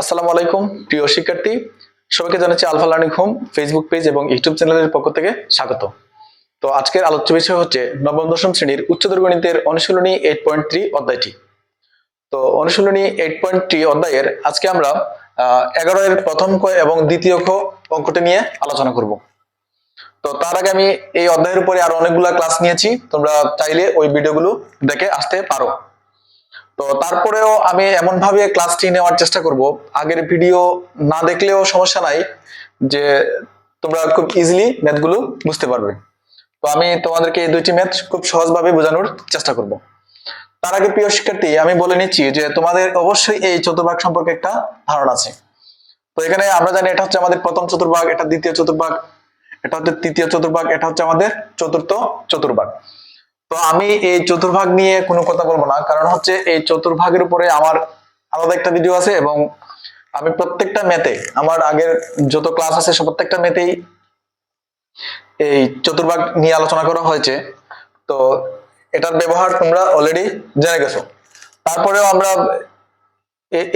আসসালামু আলাইকুম, প্রিয় শিক্ষার্থী। সবাইকে জানাচ্ছি alpha learning home Facebook page এবং ইউটিউব চ্যানেলের পক্ষ থেকে স্বাগত। তো আজকের আলোচ্য বিষয় হচ্ছে নবম, দশম শ্রেণির উচ্চতর গণিতের অনুশীলনী এইট পয়েন্ট থ্রি অধ্যায়টি। তো অনুশীলনী এইট পয়েন্ট থ্রি অধ্যায়ের আজকে আমরা এগারো এর প্রথম ক এবং দ্বিতীয় খ অঙ্কটি নিয়ে আলোচনা করব। তো তার আগে আমি এই অধ্যায়ের উপরে আরও অনেকগুলা ক্লাস নিয়েছি, তোমরা চাইলে ওই ভিডিওগুলো দেখে আসতে পারো। তো তারপরেও আমি এমন ভাবে ক্লাসটি নেওয়ার চেষ্টা করব। আগের ভিডিও না দেখলেও সমস্যা নাই যে তোমরা খুব ইজিলি ম্যাথগুলো বুঝতে পারবে। তো আমি তোমাদেরকে এই দুইটি ম্যাথ খুব সহজভাবে বোঝানোর চেষ্টা করব। তার আগে প্রিয় শিক্ষার্থী, আমি বলে নিচ্ছি যে তোমাদের অবশ্যই এই চতুর্ভাগ সম্পর্কে একটা ধারণা আছে। তো এখানে আমরা জানি এটা হচ্ছে আমাদের প্রথম চতুর্ভাগ, এটা দ্বিতীয় চতুর্ভাগ, এটা হচ্ছে তৃতীয় চতুর্ভাগ, এটা হচ্ছে আমাদের চতুর্থ চতুর্ভাগ। তো আমি এই চতুর্ভাগ নিয়ে কোনো কথা বলব না, কারণ হচ্ছে এই চতুর্ভাগের উপরে আমার আলাদা একটা ভিডিও আছে এবং আমি প্রত্যেকটা মেতে, আমার আগের যত ক্লাস আছে সব প্রত্যেকটা মেতেই এই চতুর্ভাগ নিয়ে আলোচনা করা হয়েছে। তো এটার ব্যবহার তোমরা অলরেডি জেনে গেছো। তারপরেও আমরা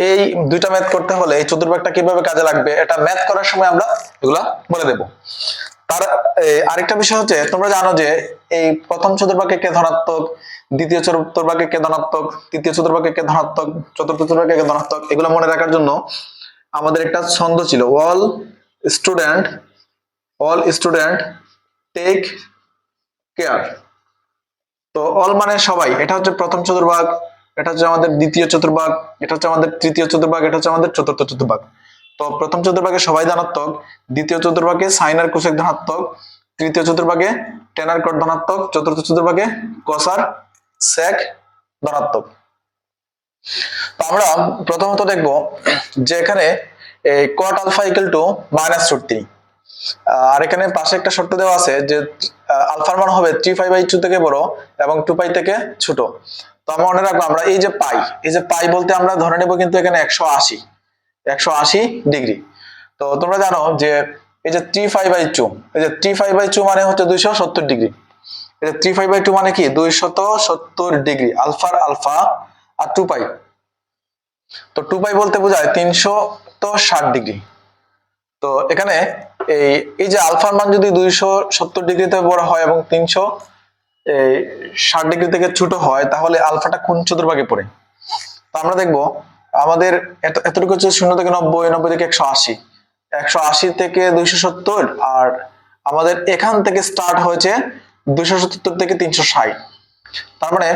এই দুইটা ম্যাথ করতে হলে এই চতুর্ভাগটা কীভাবে কাজে লাগবে, এটা ম্যাথ করার সময় আমরা এগুলা বলে দেব। তার আরেকটা বিষয় হচ্ছে, তোমরা জানো যে এই প্রথম চতুর্ভাগে কে ধনাত্মক, দ্বিতীয় চতুর্ভাগে কে ধনাত্মক, তৃতীয় চতুর্ভাগে কে ধনাত্মক, চতুর্থ চতুর্ভাগে কে ধনাত্মক, এগুলো মনে রাখার জন্য আমাদের একটা ছন্দ ছিল। All student all student take care তো অল মানে সবাই, এটা হচ্ছে প্রথম চতুর্ভাগ, এটা হচ্ছে আমাদের দ্বিতীয় চতুর্ভাগ, এটা হচ্ছে আমাদের তৃতীয় চতুর্ভাগ, এটা হচ্ছে আমাদের চতুর্থ চতুর্ভাগ। তো প্রথম চতুর্ভাগে সবাই ধনাত্মক, দ্বিতীয় চতুর্ভাগে সাইনার কোসেক ধনাত্মক, তৃতীয় চতুর্ভাগে টেনার কট ধনাত্মক, চতুর্থ চতুর্ভাগে কসার সেক ধনাত্মক। তো আমরা প্রথমত দেখব যে এখানে cot alpha equal to minus root three আর এখানে পাশে একটা শর্ত দেওয়া আছে যে আলফার মান হবে থ্রি ফাইভ বাই টু থেকে বড় এবং টু পাই থেকে ছোট। তো আমরা মনে রাখব আমরা এই যে পাই এই যে পাই বলতে আমরা ধরে নেব কিন্তু এখানে একশো আশি। একশো আশি ডিগ্রি। তো তোমরা জানো যে এই যে থ্রি ফাইভ বাই টু এই যে থ্রি ফাইভ বাই মানে হচ্ছে দুইশো সত্তর ডিগ্রি। এই যে থ্রি ফাইভ বাই মানে কি? দুইশত সত্তর ডিগ্রি আলফার আলফা আর পাই তো পাই বলতে বোঝায় তিনশো তো ষাট ডিগ্রি। তো এখানে এই এই যে আলফার মান যদি দুইশো সত্তর ডিগ্রিতে বড় হয় এবং তিনশো ষাট ডিগ্রি থেকে ছোট হয়, তাহলে আলফাটা কোন চতুর্ভাগে পড়ে? তো আমরা দেখব আমাদের এত, এতটুকু হচ্ছে শূন্য থেকে নব্বই নব্বই থেকে একশো আশি। একশো আশি থেকে দুইশো সত্তর আর আমাদের এখান থেকে স্টার্ট হয়েছে দুইশো সত্তর থেকে তিনশো ষাট। তার মানে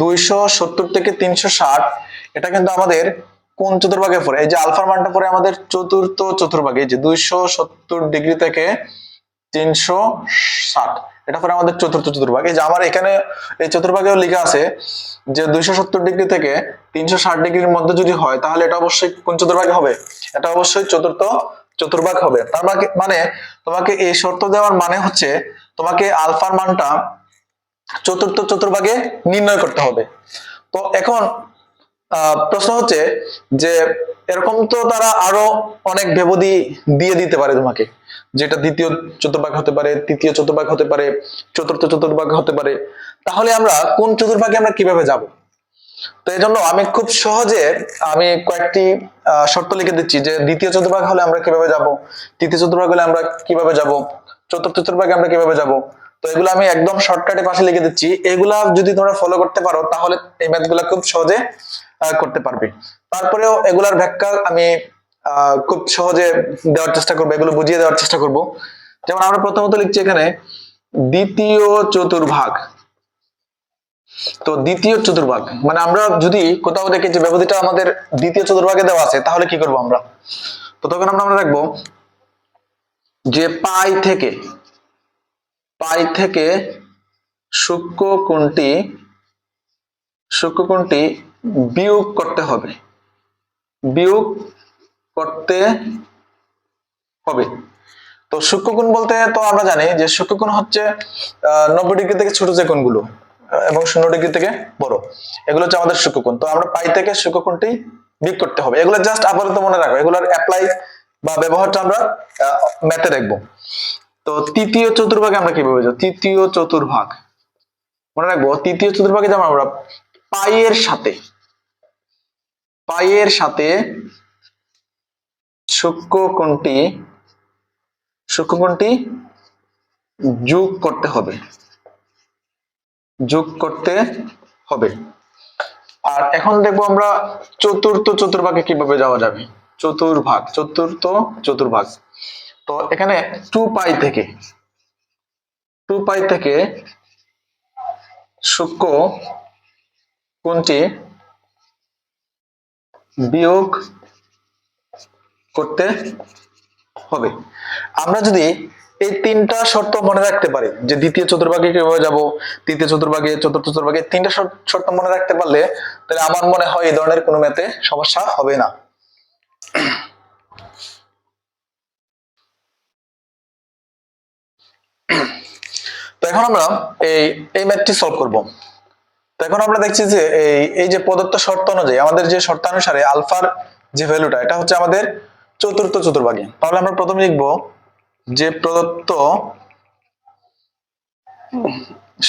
দুইশো সত্তর থেকে তিনশো ষাট, এটা কিন্তু আমাদের কোন চতুর্ভাগে পড়ে এই যে আলফার মানটা পড়ে আমাদের চতুর্থ চতুর্ভাগে যে দুইশো সত্তর ডিগ্রি থেকে তিনশো ষাট। এটা পরে আমাদের চতুর্থ চতুর্ভাগ। এই যে আমার এখানে এই চতুর্ভাগেও লেখা আছে যে দুইশো সত্তর ডিগ্রি থেকে তিনশো ষাট ডিগ্রির মধ্যে যদি হয়, তাহলে এটা অবশ্যই কোন চতুর্ভাগে হবে? এটা অবশ্যই চতুর্থ চতুর্ভাগ হবে। তার মানে- মানে তোমাকে এই শর্ত দেওয়ার মানে হচ্ছে তোমাকে আলফার মানটা চতুর্থ চতুর্ভাগে নির্ণয় করতে হবে। তো এখন প্রশ্ন হচ্ছে যে এরকম তো তারা আরও অনেক ব্যবধি দিয়ে দিতে পারে তোমাকে। যেটা দ্বিতীয় চতুর্ভাগ হতে পারে, তৃতীয় চতুর্ভাগ হতে পারে, চতুর্থ চতুর্ভাগ হতে পারে, তাহলে আমরা কোন চতুর্ভাগে আমরা কীভাবে যাব? তো এই জন্য আমি খুব সহজে আমি কয়েকটি শর্ত লিখে দিচ্ছি যে দ্বিতীয় চতুর্ভাগ হলে আমরা কীভাবে যাব? তৃতীয় চতুর্ভাগ হলে আমরা কীভাবে যাব? চতুর্থ চতুর্ভাগে আমরা কীভাবে যাব? তো এগুলো আমি একদম শর্টকাটে পাশে লিখে দিচ্ছি। এগুলা যদি তোমরা ফলো করতে পারো, তাহলে এই ম্যাথগুলা খুব সহজে করতে পারবে। তারপরেও এগুলার ব্যাখ্যা আমি খুব সহজে দেওয়ার চেষ্টা করব, এগুলো বুঝিয়ে দেওয়ার চেষ্টা করব। যেমন আমরা প্রথমত লিখছি এখানে, দ্বিতীয় চতুর্ভাগ। তো দ্বিতীয় চতুর্ভাগ মানে আমরা যদি কোথাও দেখি যে ব্যবধিটা আমাদের দ্বিতীয় চতুর্ভাগে দেওয়া আছে, তাহলে কি করব আমরা? তো তখন আমরা আমরা রাখব যে পাই থেকে পাই থেকে সূক্ষ্ম কোণটি সূক্ষ্ম কোণটি বিয়োগ করতে হবে। বিয়োগ করতে হবে। তো সূক্ষ্মকোণ বলতে তো আমরা জানি যে সূক্ষ্মকোণ হচ্ছে নব্বই ডিগ্রি থেকে ছোট যে কোণগুলো, এবং শূন্য ডিগ্রি থেকে বড়, এগুলো হচ্ছে আমাদের সূক্ষ্মকোণ তো আমরা পাই থেকে সূক্ষ্মকোণটি বিয়োগ করতে হবে। এগুলো জাস্ট আপাতত মনে রাখো, এগুলোর অ্যাপ্লাই বা ব্যবহারটা আমরা ম্যাথে দেখব। তো তৃতীয় চতুর্ভাগে আমরা কীভাবে যাব? তৃতীয় চতুর্ভাগ। মনে রাখব, তৃতীয় চতুর্ভাগে যেমন আমরা পাইয়ের সাথে পাইয়ের সাথে সূক্ষ্ম কোণটি যোগ করতে হবে। যোগ করতে হবে। আর এখন দেখব আমরা চতুর্থ চতুর্ভাগে কীভাবে যাওয়া যাবে। চতুর্ভাগ, চতুর্থ চতুর্ভাগ। তো এখানে টু পাই থেকে, টু পাই থেকে সূক্ষ্ম কোণটি বিয়োগ করতে হবে। আমরা যদি এই তিনটা শর্ত মনে রাখতে পারি, যে দ্বিতীয় চতুর্ভাগে কীভাবে যাব, তৃতীয় চতুর্ভাগে, চতুর্থ চতুর্ভাগে তিনটা শর্ত- মনে রাখতে পারলে তাহলে আমার মনে হয় এই ধরনের কোনো ম্যাথে সমস্যা হবে না। এখন আমরা এই এই ম্যাথটি সলভ করব। এখন আমরা দেখছি যে এই এই যে প্রদত্ত শর্ত অনুযায়ী আমাদের যে শর্তানুসারে আলফার যে ভ্যালুটা এটা হচ্ছে আমাদের চতুর্থ চতুর্ভাগে। তাহলে আমরা প্রথমে লিখব যে প্রদত্ত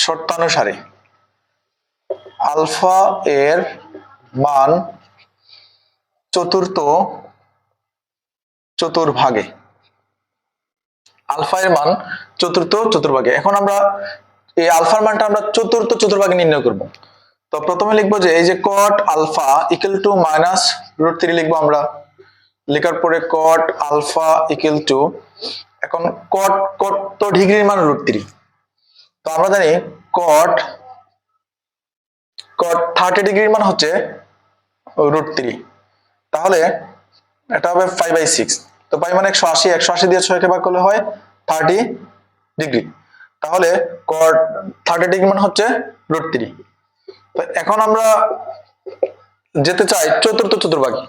শর্তানুসারে আলফা এর মান চতুর্থ চতুর্ভাগে। আলফা এর মান চতুর্থ চতুর্ভাগে। এখন আমরা এই আলফার মানটা আমরা চতুর্থ চতুর্ভাগে নির্ণয় করব। তো প্রথমে লিখব যে এই যে cot alpha equal to minus root three লিখব আমরা। লেখার পরে কট আলফা ইকুয়াল টু এখন কট কত ডিগ্রির মান রুট থ্রি তো আমরা জানি কট কট থার্টি ডিগ্রির মান হচ্ছে রুট থ্রি তাহলে এটা হবে ফাইভ বাই সিক্স তো পাই মানে একশো আশি একশো আশি দিয়ে ছয়কে ভাগ করলে হয় থার্টি ডিগ্রি। তাহলে কট থার্টি ডিগ্রি মান হচ্ছে রুট থ্রি এখন আমরা যেতে চাই চতুর্থ চতুর্ভাগে।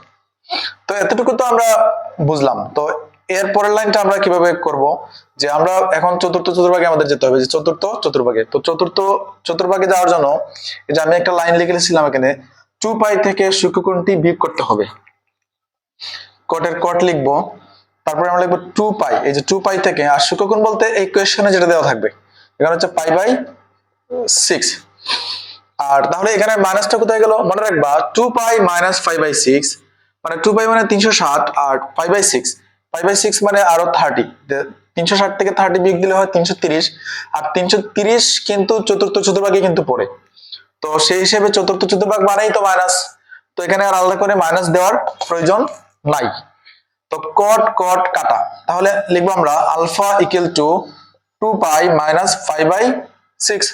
তো এতটুকু তো আমরা বুঝলাম। তো এর পরের লাইনটা আমরা কীভাবে করব? যে আমরা এখন চতুর্থ, চতুর্ভাগে আমাদের যেতে হবে। যে চতুর্থ, চতুর্ভাগে। তো চতুর্থ, চতুর্ভাগে যাওয়ার জন্য এই যে আমি একটা লাইন লিখে রেখেছিলাম এখানে টু পাই থেকে সূক্ষ্মকোণটি বিয়োগ করতে হবে। কটের কট লিখব। তারপরে আমরা লিখব টু পাই এই যে টু পাই থেকে, আর সূক্ষ্মকোণ বলতে এই কোয়েশনে যেটা দেওয়া থাকবে। এখানে হচ্ছে পাই বাই সিক্স আর তাহলে এখানে মাইনাসটা কোথায় গেল? মনে রাখবা two pi minus five by six মানে টু পাই মানে তিনশো ষাট আর five by six five by six মানে আরও থার্টি তিনশো ষাট থেকে থার্টি বিয়োগ দিলে হয় তিনশো তিরিশ, আর তিনশো তিরিশ কিন্তু চতুর্থ চতুর্ভাগে কিন্তু পড়ে। তো সেই হিসেবে চতুর্থ চতুর্ভাগ মানেই তো মাইনাস তো এখানে আর আলাদা করে মাইনাস দেওয়ার প্রয়োজন নাই। তো কট কট কাটা। তাহলে লিখব আমরা alpha equal to two pi minus five by six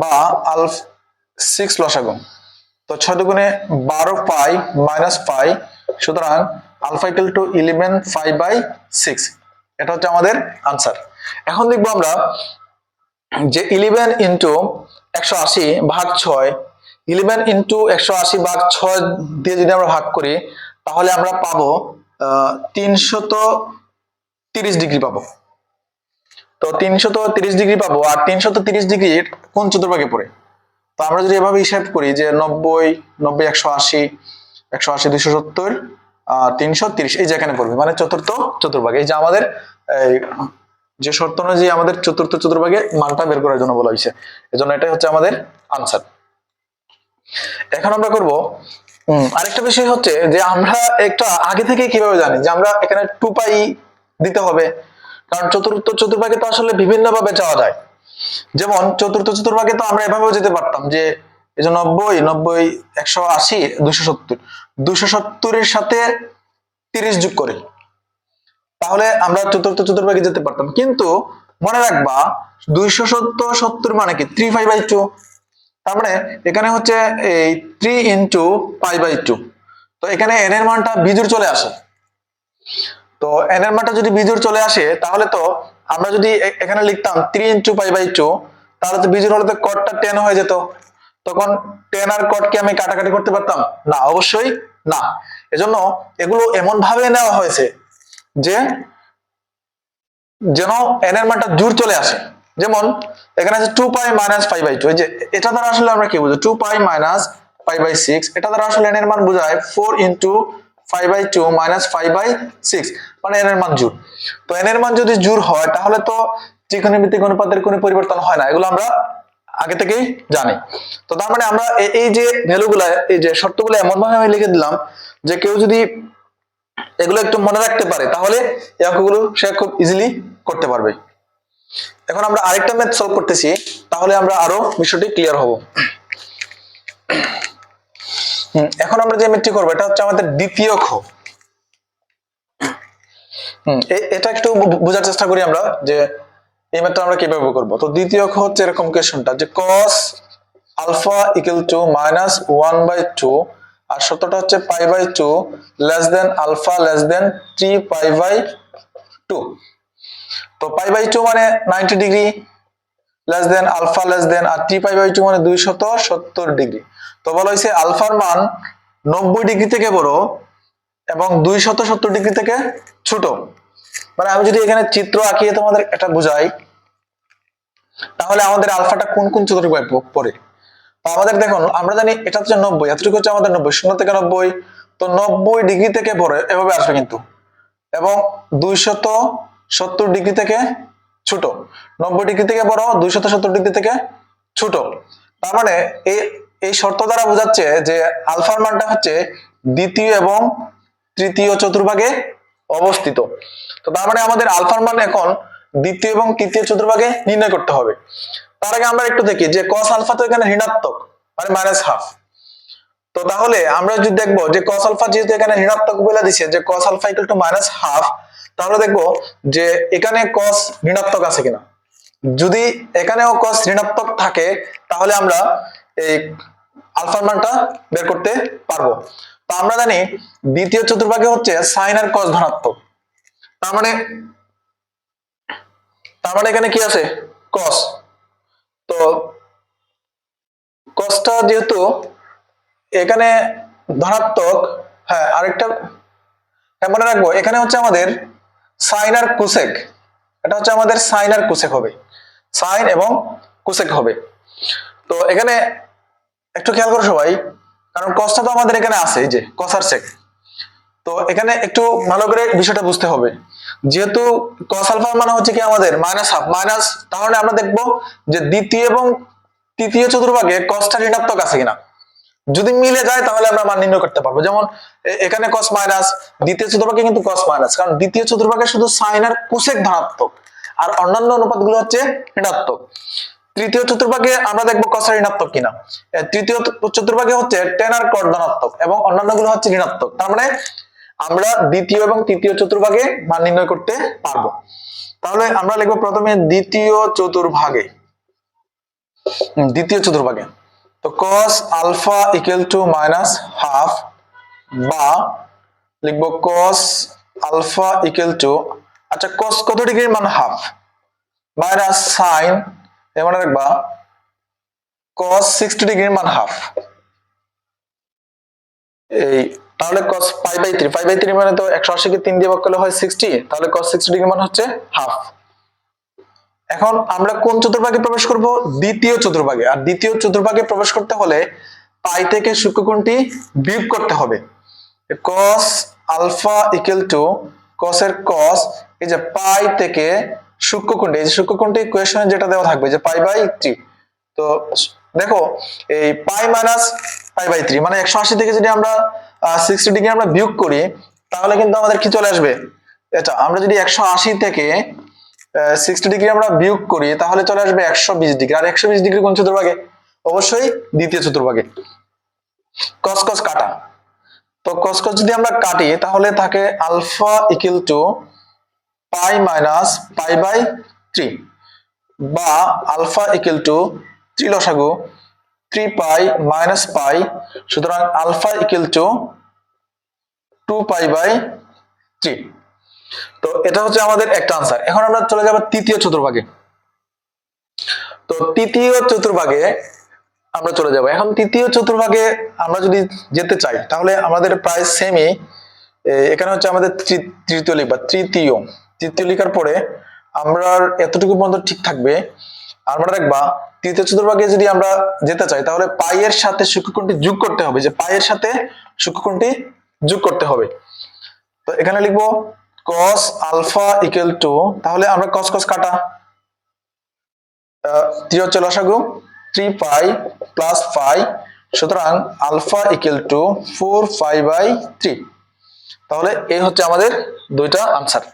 বা আলফ সিক্স লসাগু। তো ছয় দুগুণে বারো পাই মাইনাস পাই, সুতরাং alpha equal to eleven five by six এটা হচ্ছে আমাদের আনসার এখন দেখব আমরা যে ইলেভেন ইন্টু একশো আশি ভাগ ছয় ইলেভেন ইন্টু একশো আশি ভাগ ছয় দিয়ে যদি আমরা ভাগ করি, তাহলে আমরা পাবো তিনশত তিরিশ ডিগ্রি পাবো। তো তিনশত তিরিশ ডিগ্রি পাবো, আর তিনশত তিরিশ ডিগ্রির কোন চতুর্ভাগে পড়ে? আমরা যদি এভাবে হিসাব করি যে নব্বই নব্বই, একশো আশি একশো আশি, দুইশো সত্তর তিনশো তিরিশ, এই যেখানে পড়বে মানে চতুর্থ চতুর্ভাগে। এই যে আমাদের যে শর্ত অনুযায়ী আমাদের চতুর্থ চতুর্ভাগে মানটা বের করার জন্য বলা হয়েছে। এজন্য এটাই হচ্ছে আমাদের আনসার। এখন আমরা করব আরেকটা বিষয় হচ্ছে যে আমরা একটা আগে থেকে কীভাবে জানি যে আমরা এখানে টু পাই দিতে হবে? কারণ চতুর্থ চতুর্ভাগে তো আসলে বিভিন্ন ভাবে যাওয়া যায়। যেমন চতুর্থ চতুর্ভাগে তো আমরা এভাবেও যেতে পারতাম যে এই যে নব্বই নব্বই, একশো আশি, দুশো সত্তর। দুশো সত্তরের সাথে তিরিশ যোগ করে। তাহলে আমরা চতুর্থ চতুর্ভাগে যেতে পারতাম। কিন্তু মনে রাখবা, দুইশো সত্তর সত্তর মানে কি? থ্রি ফাইভ বাই টু তার মানে এখানে হচ্ছে এই three into pi by two তো এখানে এন এর মানটা বিজুর চলে আসে। তো এন এর মানটা যদি বিজুর চলে আসে, তাহলে তো আমরা যদি এখানে লিখতাম three into pi by two তাহলে তো বিজুর হলে তো কটটা টেন হয়ে যেত। তখন টেন আর কটকে আমি কাটাকাটি করতে পারতাম? না, অবশ্যই না। এজন্য এগুলো এমন ভাবে নেওয়া হয়েছে যে, যেন এন এর মানটা জোর চলে আসে। যেমন, এখানে আছে two pi minus five by two এই যে, এটা দ্বারা আসলে আমরা কি বুঝি two pi minus five by six এটা দ্বারা আসলে এন এর মান বোঝায় four into five by two minus five by six মানে এন এর মান জোর তো এন এর মান যদি জোর হয়, তাহলে তো ত্রিকোণমিতিক অনুপাতের কোনো পরিবর্তন হয় না, এগুলো আমরা আগে থেকেই জানি। তো তার মানে আমরা এই যে ভ্যালুগুলা, এই যে শর্তগুলো এমন ভাবে আমি লিখে দিলাম যে কেউ যদি এগুলো একটু মনে রাখতে পারে, তাহলে এই অঙ্কগুলো সে খুব ইজিলি করতে পারবে। এখন আমরা আরেকটা ম্যাথ সলভ করতেছি, তাহলে আমরা আরও বিষয়টি ক্লিয়ার হব। এখন আমরা যে ম্যাথটি করব, এটা হচ্ছে আমাদের দ্বিতীয় খ। এটা একটু বোঝার চেষ্টা করি আমরা যে এই ম্যাথটা আমরা কীভাবে করব। তো দ্বিতীয় খ হচ্ছে এরকম কোয়েশনটা যে cos alpha equal to minus one by two আর সত্যটা হচ্ছে pi by two less than alpha less than three pi by two তো পাই বাই টু মানে ninety degree less than alpha less than R three pi by two মানে দুইশত সত্তর degree তো বলা হয়েছে আলফার মান নব্বই ডিগ্রি থেকে বড় এবং দুই শত সত্তর ডিগ্রি থেকে ছোট। মানে আমি যদি এখানে চিত্র আঁকিয়ে তোমাদের এটা বুঝাই, তাহলে আমাদের আলফাটা কোন কোন আমাদের দেখুন, আমরা জানি এটা হচ্ছে নব্বই, এতটুকু হচ্ছে আমাদের নব্বই, শূন্য থেকে নব্বই। তো নব্বই ডিগ্রি থেকে এভাবে আসবে কিন্তু। এবং দুইশত সত্তর ডিগ্রি থেকে ছোট। নব্বই ডিগ্রি থেকে বড় দুইশত সত্তর ডিগ্রি থেকে ছোট। তার মানে এই এই শর্ত দ্বারা বোঝাচ্ছে যে আলফার মানটা হচ্ছে দ্বিতীয় এবং তৃতীয় চতুর্ভাগে অবস্থিত। তো তার মানে আমাদের আলফার মান এখন দ্বিতীয় এবং তৃতীয় চতুর্ভাগে নির্ণয় করতে হবে। তার আগে আমরা একটু দেখি যে cos আলফা তো এখানে ঋণাত্মক মানে মাইনাস হাফ তো তাহলে আমরা যদি দেখব যে cos আলফা যেহেতু এখানে ঋণাত্মক বলে দিছে, যে cos alpha equal to minus half তাহলে দেখব যে এখানে কস ঋণাত্মক আছে কিনা। যদি এখানেও কস ঋণাত্মক থাকে, তাহলে আমরা এই আলফার মানটা বের করতে পারব। তো আমরা জানি দ্বিতীয় চতুর্ভাগে হচ্ছে সাইন আর cos ধনাত্মক। তার মানে তার মানে এখানে কি আছে? cos তো cosটা যেহেতু এখানে ধনাত্মক হ্যাঁ আরেকটা হ্যাঁ মনে রাখব, এখানে হচ্ছে আমাদের সাইন আর কুসেক এটা হচ্ছে আমাদের সাইন আর কুসেক হবে। সাইন এবং কুসেক হবে। তো এখানে একটু খেয়াল করো সবাই, কারণ কসটা তো আমাদের এখানে আছে, এই যে কস আর সেক তো এখানে একটু ভালো করে বিষয়টা বুঝতে হবে। যেহেতু কস আলফার মানে হচ্ছে কি আমাদের মাইনাস হাফ মাইনাস তাহলে আমরা দেখব যে দ্বিতীয় এবং তৃতীয় চতুর্ভাগে কসটা ঋণাত্মক আছে কিনা। যদি মিলে যায়, তাহলে আমরা মান নির্ণয় করতে পারব। যেমন এখানে কস মাইনাস দ্বিতীয় চতুর্ভাগে কিন্তু কস মাইনাস কারণ দ্বিতীয় চতুর্ভাগে শুধু সাইন আর কুসেক ধনাত্মক, আর অন্যান্য অনুপাতগুলো হচ্ছে ঋণাত্মক। তৃতীয় চতুর্ভাগে আমরা দেখব কসা ঋণাত্মক কিনা। তৃতীয় চতুর্ভাগে হচ্ছে টেন আর কট ধনাত্মক এবং অন্যান্যগুলো হচ্ছে ঋণাত্মক। তার মানে আমরা দ্বিতীয় এবং তৃতীয় চতুর্ভাগে মান নির্ণয় করতে পারব। তাহলে আমরা লিখব প্রথমে দ্বিতীয় চতুর্ভাগে। দ্বিতীয় চতুর্ভাগে। তো cos alpha equal to minus half বা লিখব cos আলফা ইকুয়াল টু আচ্ছা cos কত ডিগ্রির মান হাফ মাইনাস সাইন এমন রাখবা, cos সিক্সটি ডিগ্রির মান হাফ এই, তাহলে cos pi by three pi by three মানে তো একশো আশিকে তিন দিয়ে ভাগ করলে হয় সিক্সটি তাহলে cos সিক্সটি ডিগ্রি মান হচ্ছে হাফ এখন আমরা কোন চতুর্ভাগে প্রবেশ করব? দ্বিতীয় চতুর্ভাগে। আর দ্বিতীয় চতুর্ভাগে প্রবেশ করতে হলে পাই থেকে সূক্ষ্মকোণটি বিয়োগ করতে হবে। cos টু cos এর cos, এই যে পাই থেকে সূক্ষ্মকোণটি, এই যে সূক্ষ্মকোণটি কোয়েশনে যেটা দেওয়া থাকবে যে পাই বাই থ্রি তো দেখো, এই pi minus pi by three মানে একশো আশি থেকে যদি আমরা সিক্সটি ডিগ্রি আমরা বিয়োগ করি, তাহলে কিন্তু আমাদের কি চলে আসবে? এটা, আমরা যদি একশো আশি থেকে সিক্সটি ডিগ্রি আমরা বিয়োগ করি, তাহলে চলে আসবে একশো বিশ ডিগ্রি আর একশো বিশ ডিগ্রি কোন চতুর্ভাগে? অবশ্যই দ্বিতীয় চতুর্ভাগে। কস কস কাটা। তো কস কস যদি আমরা কাটি, তাহলে থাকে alpha equal to pi minus pi by three বা আলফা ইকুয়াল টু থ্রি লসাগু থ্রি পাই মাইনাস পাই, সুতরাং alpha equal to two pi by three. তো এটা হচ্ছে আমাদের একটা আনসার এখন আমরা চলে যাব তৃতীয় চতুর্ভাগে। তো তৃতীয় চতুর্ভাগে আমরা চলে যাব। এখন তৃতীয় চতুর্ভাগে আমরা যদি যেতে চাই, তাহলে আমাদের প্রায় সেমই এখানে হচ্ছে আমাদের তৃতীয় লিখবা, তৃতীয়। তৃতীয় লিখার পরে আমরা এতটুকু পর্যন্ত ঠিক থাকবে। আমরা দেখবা তৃতীয় চতুর্ভাগে যদি আমরা যেতে চাই, তাহলে পায়ের সাথে সূক্ষ্মকোণটি যোগ করতে হবে যে পাইয়ের সাথে সূক্ষ্মকোণটি যোগ করতে হবে। তো এখানে লিখব, cos আলফা ইকুয়াল টু তাহলে আমরা cos cos কাটা। থ্রি হচ্ছে লসাগু থ্রি পাই প্লাস ফাই সুতরাং alpha equal to four five by three তাহলে এই হচ্ছে আমাদের দুইটা আনসার